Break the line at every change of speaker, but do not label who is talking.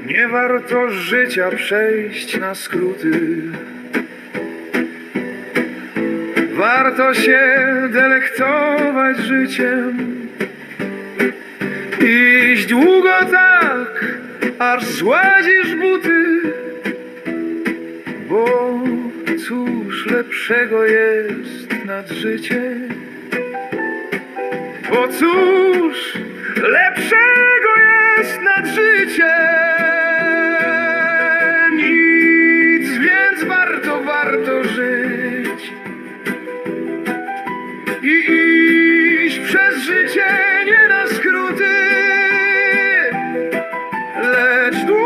Nie warto życia przejść na skróty. Warto się delektować życiem. Iść długo tak, aż złazisz buty. Bo cóż lepszego jest nad życie? Bo cóż lepszego? i iść przez życie nie na skróty, lecz długo.